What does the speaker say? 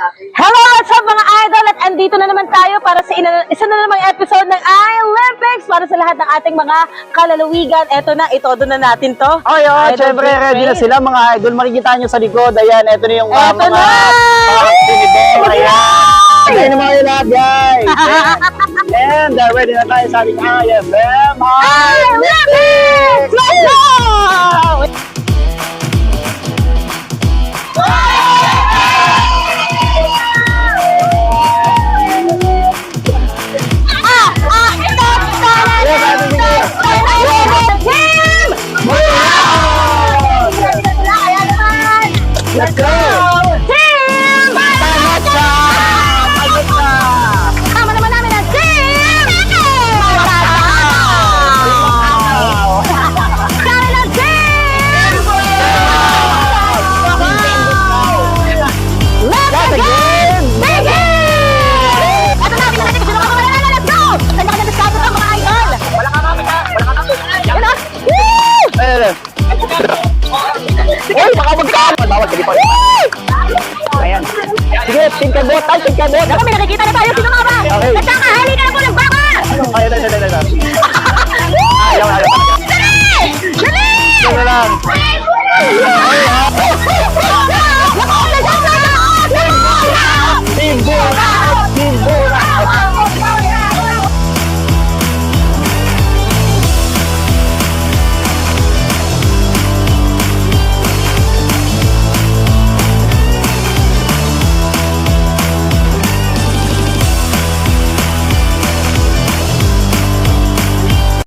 Hello, what's up mga idol? At andito na naman tayo para sa ina- isa na namang episode ng Olympics para sa lahat ng ating mga kalalawigan. Eto na, itodo na natin to. Ay, oh, syempre, ready na sila mga idol. Makikita nyo sa likod. Ayan, ito na yung uh, Eto mga na! mga activity. Ayan. Ayan na mga lahat, guys. And uh, ready na tayo sa ating IMM Olympics! Let's go! Let's go! Team! Panat ka! Ka! Tama naman namin ang team! Wow! Kami ng team! Let's begin! Begin! Ito na. Let's go! Mga idol! Wala ka kami ka! Wala ka kami! Na! Woo! Ayan. Uy, baka magkakaroon. Bawal ka di pa. Ayan. Sige, team kabot. Ay, team kabot. Naku, may nakikita na tayo. Sino nga ba? Okay. Nagkakahali ka na po ng baka! Ayan, ayan, ayan, ayan.